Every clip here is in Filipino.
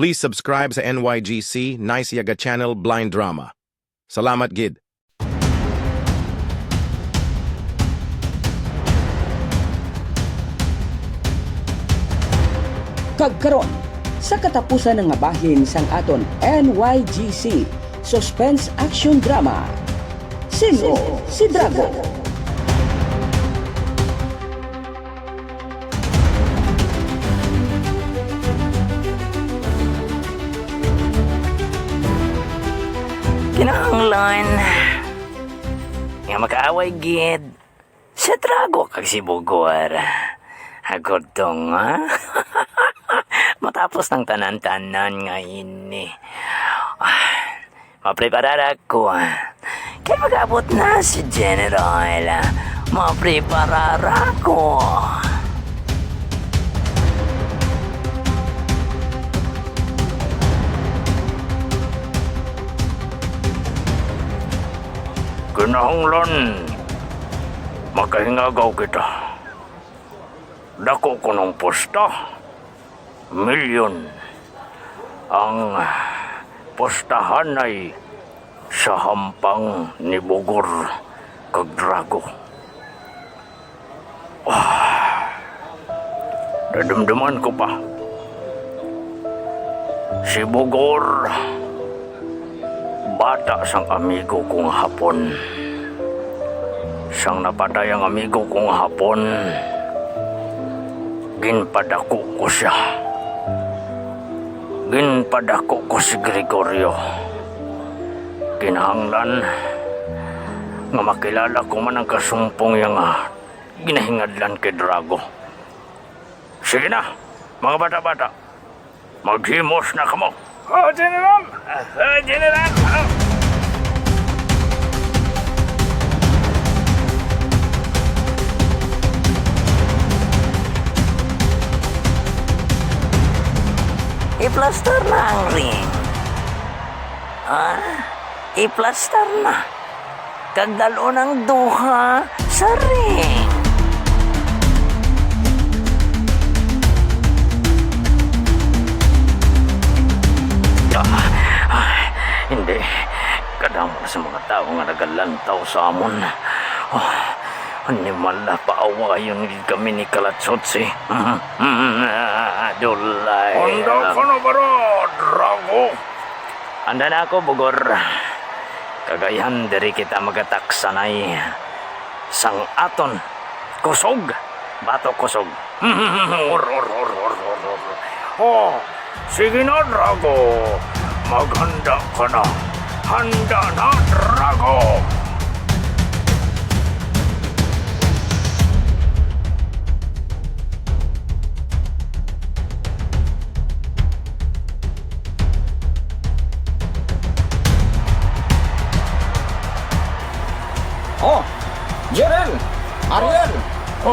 Please subscribe sa NYGC Nice Yaga Channel Blind Drama. Salamat gid. Kagkaron, sa katapusan ng mabahin sang aton NYGC Suspense Action Drama. Sino si Drago? Kinahanglan nga makaaway gid sa trago kag si Bugor. Agod tong ha? Matapos ng tanan-tanan nga ini. Ah, Mapreparar ako. Kaya mag-abot na si General. Mapreparar ako. Kinahanglan. Makahingagaw kita. Dako ko ng posta. Milyon. Ang postahan ay sa hampang ni Bugor kag Drago. Ah, dadamdaman ko pa. Si Bugor bata sang amigo kong hapon. Sang napatay ang amigo kong hapon, ginpadako ko siya. Ginpadako ko si Gregorio. Kinahanglan nga makilala ko man ang kasumpong yang ah, ginahingadlan kay Drago. Sige na, mga bata-bata. Maghimos na kamo. Oh, General! Oh, General! Oh. I-plaster na ang ring. Ha? I-plaster na. Kagdalo ng duha sa ring. Ah, hindi. Kadamo sa mga tao nga nagalantaw sa amon. Oh, animal na paawa yung kami ni Kalatsotsi. Dulay. Handa ka na ba na, Drago? Anda na ako, Bugor. Kagayan, diri kita magataksanay. Sang aton, kusog. Bato kusog. Or, or, or, or, or, or. Oh, sige na, Drago. Maghanda ka na. Handa na, Drago.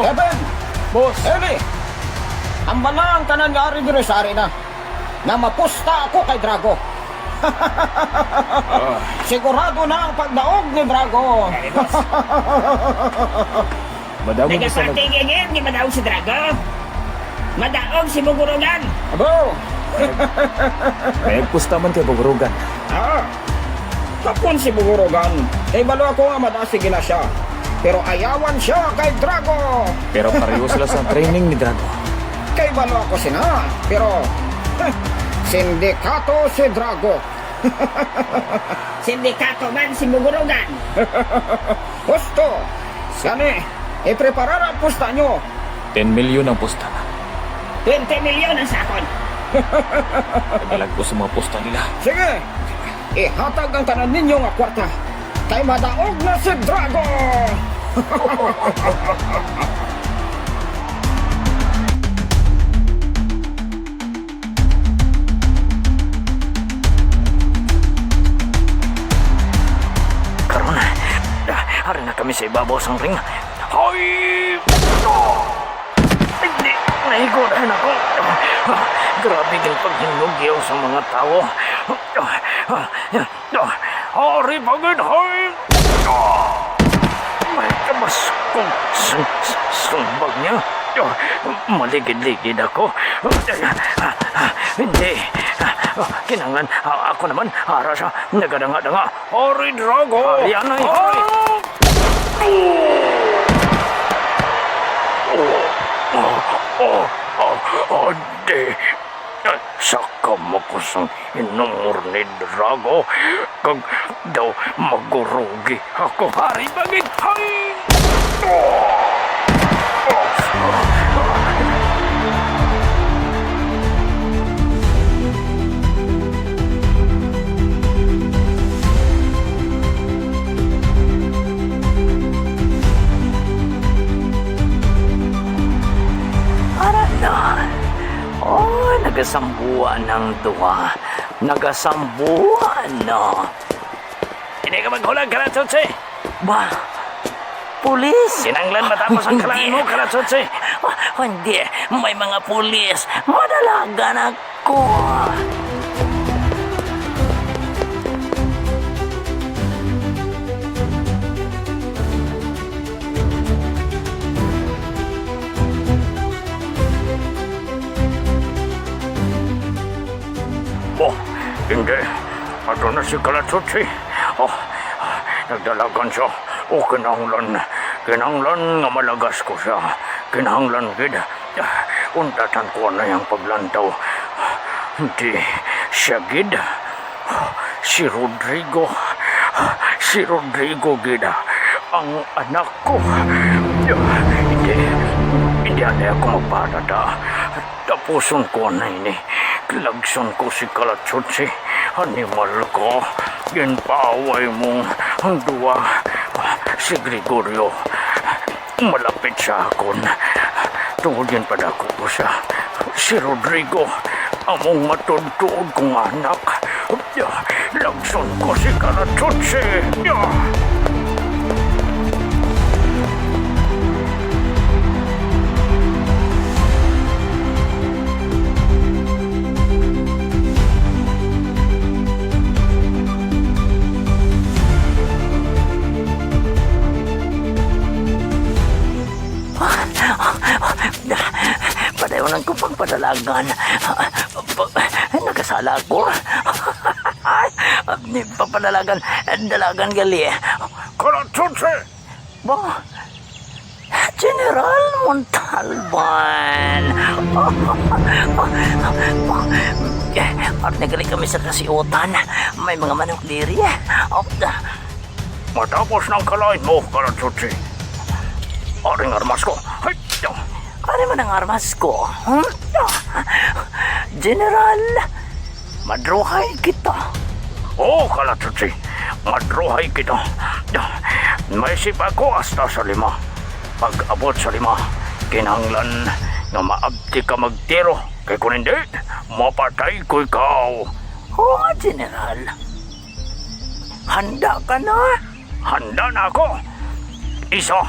Evan, Boss. Eli. Ang balang tanan nga ari diri sa arena. Na mapusta ako kay Drago. Sigurado na ang pagdaog ni Drago. Madamo mo sa nag... Nagapatigigit, di madaog si Drago. Madaog si Bugurugan. Abo, May pusta man kay Bugurugan. ah, tapon si Bugurogan. Eh, balo ako nga madasig na siya. Pero ayawan siya kay Drago. Pero pareho sila sa training ni Drago. Kay balo ako sina. Pero, sindikato si Drago. Sindikato man si Bugurugan. Gusto. Gani, ipreparar ang pusta nyo. 10 milyon ang pusta na. 20 milyon ang sakon. Nagalag ko sa mga pusta nila. Sige, ihatag ang tanan ninyo nga kwarta. Kay madaog na si Drago! Karon na. Ah, Hari na kami sa ibabaw sang ring. Hoy! Hindi, nahigo na ako. Ah, Grabe din paghinugyaw sa mga tao. Ah, ah, hoy! Ah! May kabas kong sun- sun- sumbag niya. Ah, Maligid-ligid ako. Ah, ah, ah, Hindi. Ah, Ah, Kinanglan, ah, ako naman, ara siya, nagadanga-danga. Hori, Drago! Ari, anay, Oh! ari. Oh, oh, ade. Saka mo ko sa inumor ni Drago. Kag daw magurugi ako. Ari, bagit, hay! Para na. Oh, nagasambuan ng duwa. Nagasambuan, no. Hindi ka maghulag, Karatsutsi. Ba, pulis? Sinanglan matapos ang kalain mo, Karatsutsi. hindi, may mga pulis. Madalagan ako. Hindi. Ato na si Kalatsutsi. Oh, nagdalagan siya. Oh, kinahanglan. Kinahanglan nga malagas ko siya. Kinahanglan, gid. Undatan ko na yung paglantaw. Hindi siya, gid. Si Rodrigo. Si Rodrigo, gid. Ang anak ko. Hindi. Hindi na ako magpadada. Tapuson ko na ini. Lagson ko si Kalatsutsi. Animal ko. Ginpaaway mong ang duwa. Si Gregorio. Malapit sa akon. Tungodin pa na ko siya. Si Rodrigo. Among matudtuod kong anak. Lagson ko si Kalatsutsi. Padayonan ko pagpadalagan. Nagkasala ko. Ni papadalagan, dalagan gali. Kalatsutsi! Ba, General Montalban. At nagali kami sa kasiutan. May mga manok diri. Matapos ng kalain mo, Kalatsutsi. Aring armas ko. Ay, Ano man ang armas ko? Hmm? General, madruhay kita. Oo, Kalatsutsi. Madruhay kita. May sip ako hasta sa lima. Pag abot sa lima, kinanglan nga maabti ka magtiro. Kay kung hindi, mapatay ko ikaw. Oo, General. Handa ka na? Handa na ako. Isa,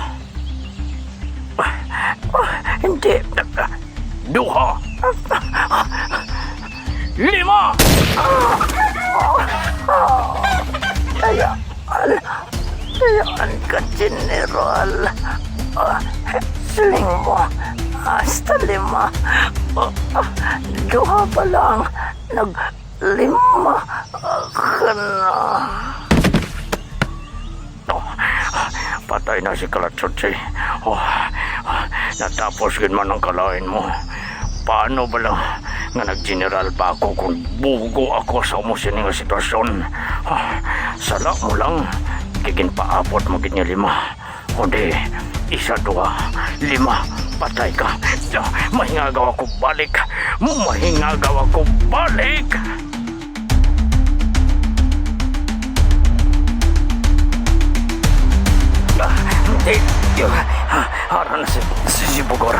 Hindi. duha, lima. Kaya, Kayaan ka, General. Siling mo. Hasta lima. Duha pa lang. Naglima ka na. Oh, patay na si Kalatsutsi. Oh, natapos yun man ang kalain mo. Paano ba lang nga nag-general pa ako kung bugo ako sa umusin nga sitwasyon? Oh, sala mo lang, kigin paabot mo niya lima. Kundi, isa, dua, lima, patay ka. Ah, Mahingagaw ako balik. Mahingagaw ako balik. Ah, Hindi. Yung, ah, Hara na si, si, Bugor.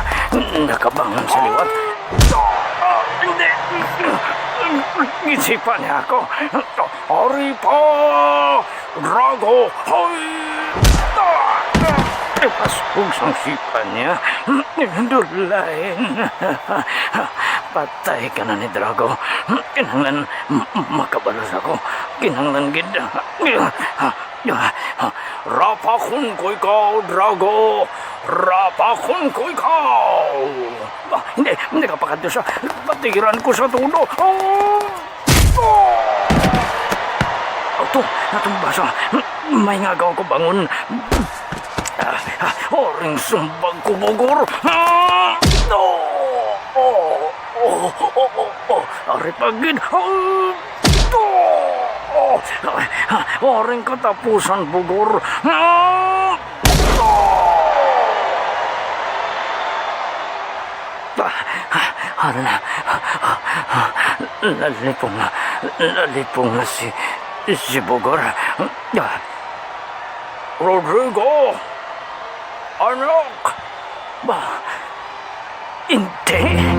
Nakabangon sa liwat. Hindi. Isipan niya ako. Ari pa! Drago! Hoy! Ipasbog sa sipan niya. Dulain. Patay ka na ni Drago. Kinanglan makabalos ako. Kinanglan gid. Rapakun ko ikaw, Drago! Rapakun ko ikaw! Ah, hindi, hindi ka pakadyo siya. Patigiran ko sa tulo. Oh! ko, natumba sa may ngagaw ko bangon. Ah, ah, oring sumbag ko bugor. Ah! Oh! Oh! Oh! Oh! Oh! Oh! Ari pagid. Oh! Oh! Oring katapusan bugor. Ah, Ano na? Nalipong na. Nalipong na si... Si Bugor. Rodrigo! Anak! Ba? Hindi! Daddy!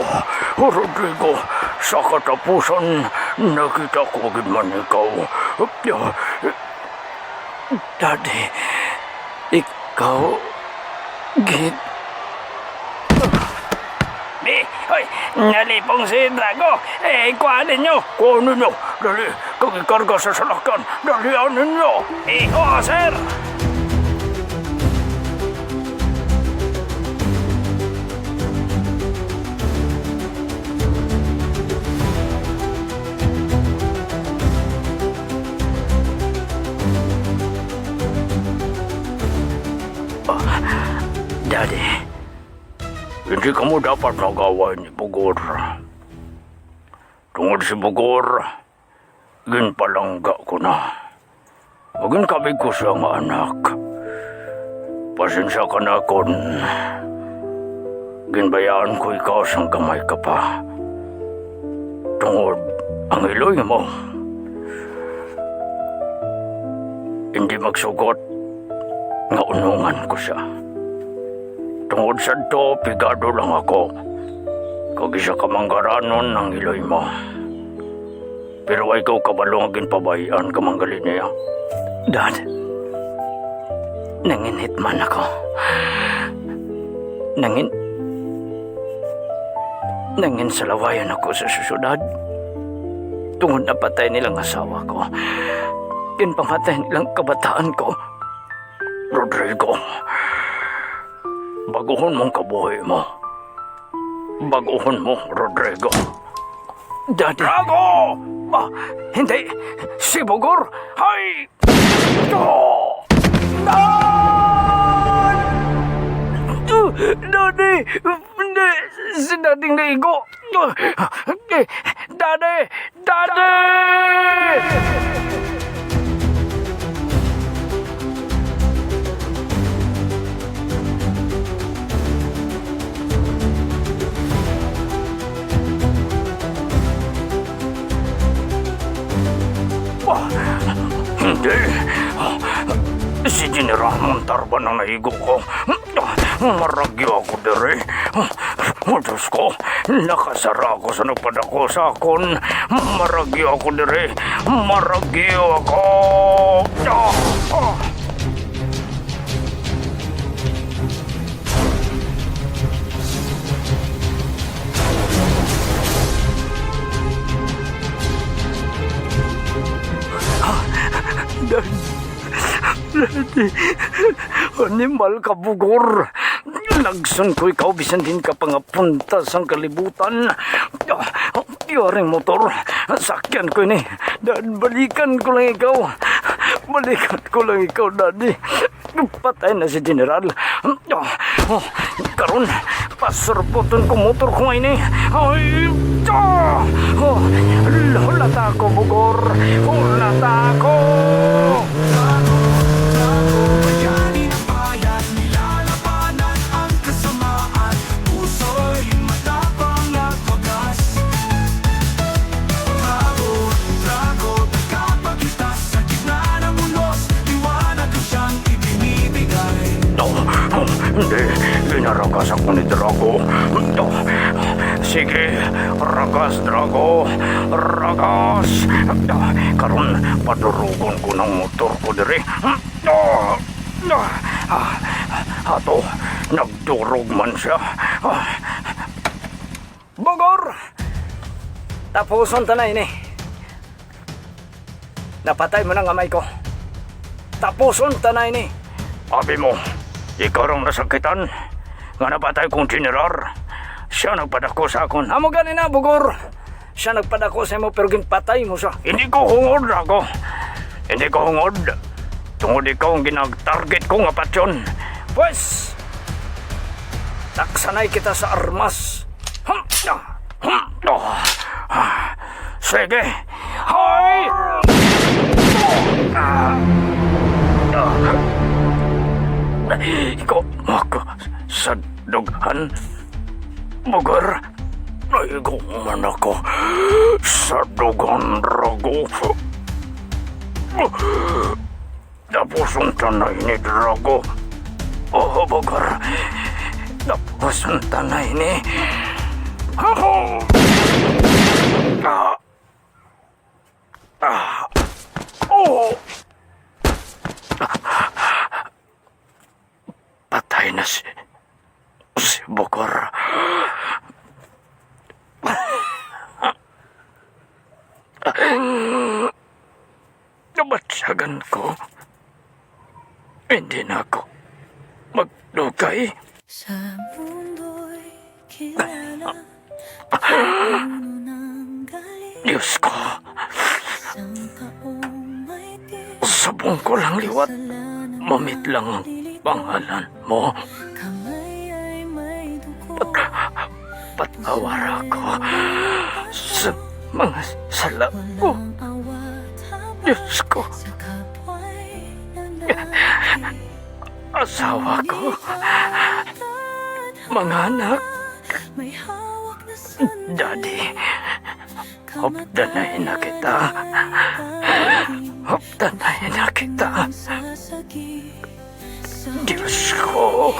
Oh, Rodrigo, sa katapusan, nakita ko man ikaw. Daddy, ikaw, git. Eh, hoy, nalipong si Drago. Eh, kuhanin nyo. Kuhanin nyo. Dali, kung ikarga sa salakyan, dalianin nyo. Eh, oh, sir. Daddy, hindi ka mo dapat nagawa ni Bugor. Tungod si Bugor, ginpalangga ko na. Maging kabig ko siya nga anak. Pasensya ka na kon. Ginbayaan ko ikaw sang kamay ka pa. Tungod ang iloy mo. Hindi magsugot nga unungan ko siya. Tungod sa to, pigado lang ako. Kag isa ka manggaranon ng iloy mo. Pero ikaw kabalo nga ginpabayan ka manggali niya. Dad, nanginhit man ako. Nangin... Nangin sa lawayan ako sa susunod. Tungod na patay nilang asawa ko. Ginpamatay nilang kabataan ko. Rodrigo, baguhon mong kabuhay mo. Baguhon mo, Rodrigo. Daddy. Drago! Ah, hindi. Si Bugor. Hay! Oh! Dad! Uh, Daddy! Hindi. Si Daddy naigo. Uh, eh, Daddy! Daddy! Hindi. Si General Montalban ang naigo ko. Maragyo ako dere. Ah, Diyos ko, nakasara ako sa nagpadako. Maragyo ako dere. Maragyo ako. Ah, ah. Animal ka bugor. Nagsun ko ikaw bisan din ka pangapunta sang kalibutan. Yaring motor. Sakyan ko ni. Dan balikan ko lang ikaw. Balikan ko lang ikaw, daddy. Patay na si General. Oh, karon, pasurputon ko motor ko ngayon eh. Ay, ah! oh, hulat ako, bugor. Hulat Tapuson tanay ni. Napatay mo ng amay ko. Tapuson tanay ni. Abi mo, ikaw rong nasakitan. Nga napatay kong general. Siya nagpadako sa akon. Amo gani na, Bugor. Siya nagpadako sa mo pero ginpatay mo siya. Hindi ko hungod ako. Hindi ko hungod. Tungod ikaw ang ginag-target ko nga patsyon. Pues, taksanay kita sa armas. Ah, Hmm. Oh. Ah. Sige. Hoy! Ah. Ikaw ako sa dughan. Bugar. Naigo man ako sa dughan drago. Tapos ang tanay ni Drago. Oh, Bugar. Tapos ang tanay ni... Oh! Ah! Ah! Oh! Patay na si... si Bukor. Nabatsagan ko. Hindi na ako magdugay. Sa mundo'y kilala ng galing Diyos ko, sabong ko lang liwat. Mamit lang ang pangalan mo. Dugo Patawar ako sa mga sala ko. Diyos ko, Sa asawa ko, mga anak, May daddy, hopdanahin na kita. Hopdanahin na kita. Diyos ko,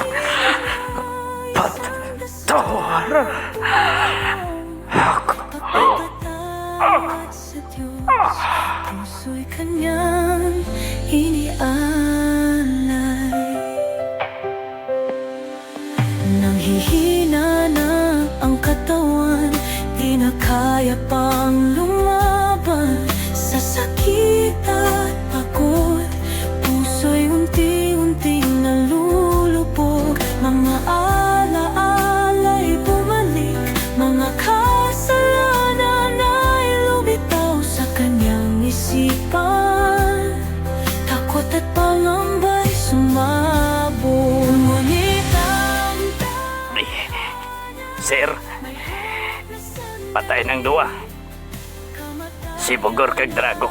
patawar ako. Sa Diyos Puso'y kanyang inialay patay ng duwa. Si Bugor kag Drago.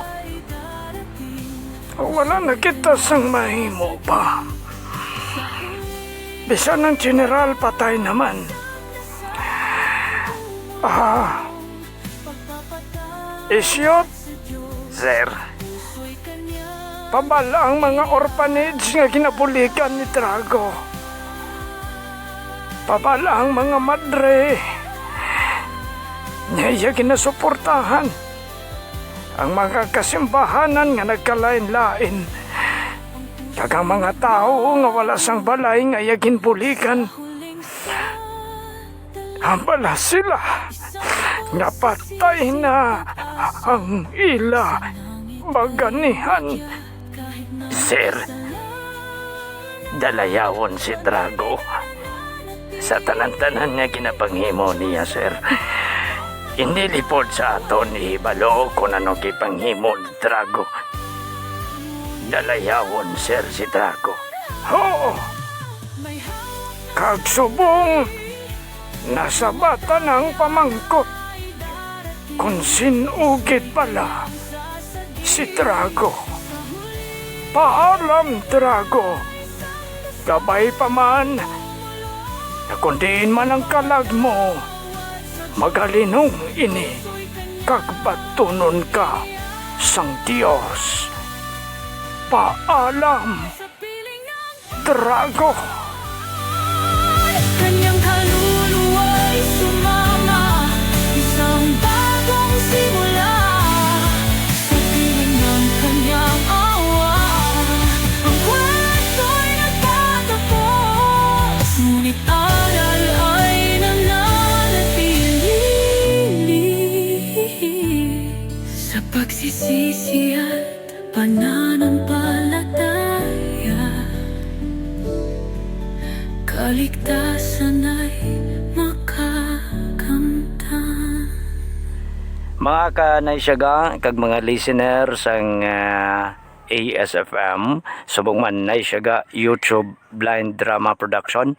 Wala na kita sang mahimo pa. Bisa ng general patay naman. Ah, isyot, Sir, pabala ang mga orphanage nga ginabulikan ni Drago. Pabala ang mga madre. Niya ginasuportahan. Ang mga kasimbahanan nga nagkalain-lain. Kagang mga tao nga wala sang balay nga yagin bulikan. Ambala sila. Nga patay na ang ila baganihan. Sir, dalayawon si Drago. Sa tanan-tanan niya ginapanghimo niya, sir. Hindi lipod sa aton ihibalo kung ano gipanghimo ni Drago. Dalayawon, sir, si Drago. Oo. Kagsubong, nasa bata ng pamangkot. Kung sinugid pala, si Drago. Paalam, Drago. Gabay pa man, na kundiin man ang kalag mo, magalinong ini, kagbatunon ka sang Diyos. Paalam, Drago. Mga kanaisyaga, kag mga listener sang ah, ASFM, subong man naisyaga YouTube Blind Drama Production.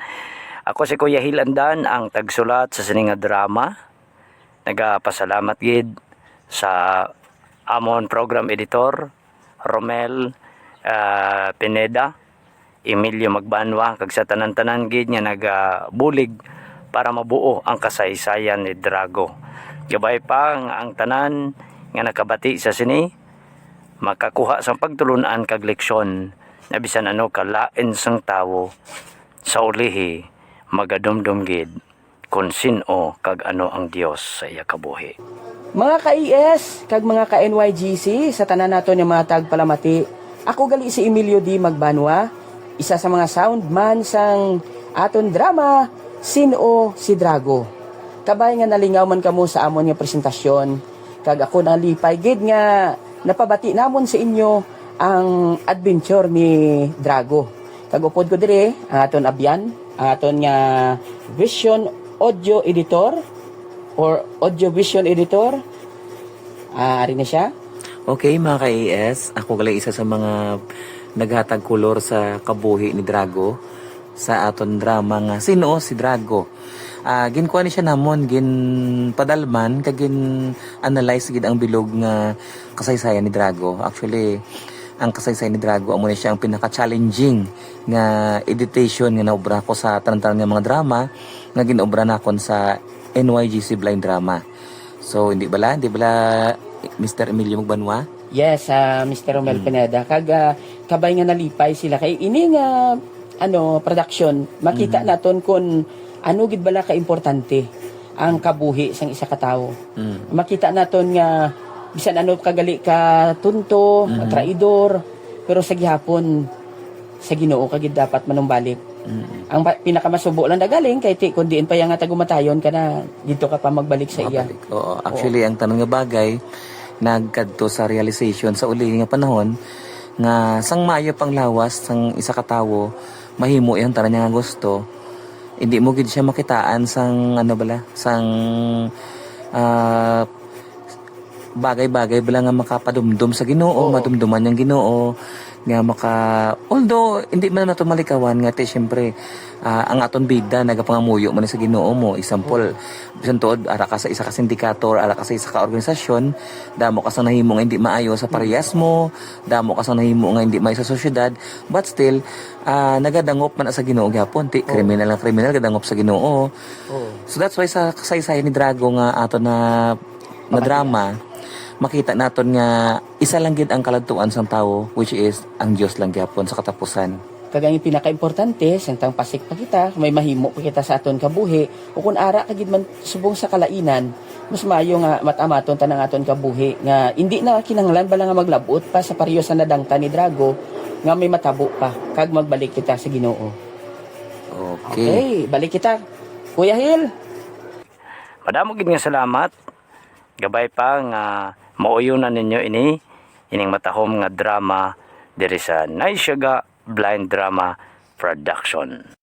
Ako si Kuya Hilandan, ang tagsulat sa sininga drama. Nagapasalamat gid sa amon program editor Romel ah, Pineda, Emilio Magbanwa kag sa tanan-tanan gid nga nagabulig para mabuo ang kasaysayan ni Drago. Gabay pa ang, tanan nga nakabati sa sini makakuha sa pagtulunan kag leksyon na bisan ano kalain sang tawo sa ulihi magadumdum gid kung sino kag ano ang Dios sa iya kabuhi. Mga ka-ES, kag mga ka-NYGC, sa tanan nato ng mga tagpalamati, ako gali si Emilio D. Magbanwa, isa sa mga soundman sang aton drama, Sino si Drago. Kabay nga nalingaw man kamo sa amon nga presentasyon, kag ako nalipay gid nga napabati namon sa inyo ang adventure ni Drago. Kag upod ko dire ang aton abyan, ang aton nga vision audio editor or audio vision editor. Ah, ari na siya. Okay, mga ka-AS, ako gali isa sa mga naghatag kulor sa kabuhi ni Drago sa aton drama nga sino si Drago. Ah, ginkuha ni siya namon gin padalman kag gin analyze gid ang bilog nga kasaysayan ni Drago. Actually, ang kasaysayan ni Drago amo ni siya ang pinaka-challenging nga editation nga naobra ko sa tanan nga mga drama nga ginobra nakon sa NYGC Blind Drama. So, hindi bala? Hindi bala Mr. Emilio Magbanwa? Yes, ah, Mr. Romel Pineda. Kag ah, kabay nga nalipay sila kay ini nga ano production makita naton kung ano gid bala ka importante ang kabuhi sang isa ka tawo. Mm. Makita naton nga bisan ano kagali ka tunto, traidor, pero sa gihapon sa Ginoo kagid dapat manumbalik. Mm. Ang pinakamasubo lang nagaling kay ti kundi pa yang nga tagumatayon ka na dito ka pa magbalik sa iya. Mabalik. Oo. Actually, ang tanong nga bagay, nagkadto sa realization sa uli nga panahon, nga sang maayo pang lawas, sang isa ka tawo, mahimo yung tanan niya nga gusto, hindi mo gid siya makitaan sang ano bala, sang ah, bagay-bagay bala nga makapadumdum sa Ginoo, madumduman yung Ginoo nga maka although hindi man nato malikawan nga te syempre ah, ang aton bida nagapangamuyo man sa Ginoo mo. Example bisan tuod ara ka sa isa ka sindikator ara ka sa isa ka organisasyon damo ka sa nahimo nga hindi maayo sa parehas mo damo ka sa nahimo nga hindi maayo sa sosyedad but still ah, nagadangop man sa Ginoo gyapon ti kriminal na kriminal gadangop sa Ginoo. So that's why sa kasaysayan ni Drago nga ato na na drama makita naton nga isa lang gid ang kaladtuan sang tawo which is ang Dios lang gyapon sa katapusan. kag ang pinaka-importante sentang pasik pa kita may mahimo pa kita sa aton kabuhi o kung ara kagid man subong sa kalainan mas maayo nga matamaton tanang aton kabuhi nga hindi na kinahanglan bala nga maglabot pa sa pareho sa nadangta ni Drago nga may matabo pa kag magbalik kita sa Ginoo Okay. okay balik kita Kuya Hil Madamo gid nga salamat. Gabay pa nga mauyo na ninyo ini ining matahom nga drama diri sa Naisyaga Blind Drama Production.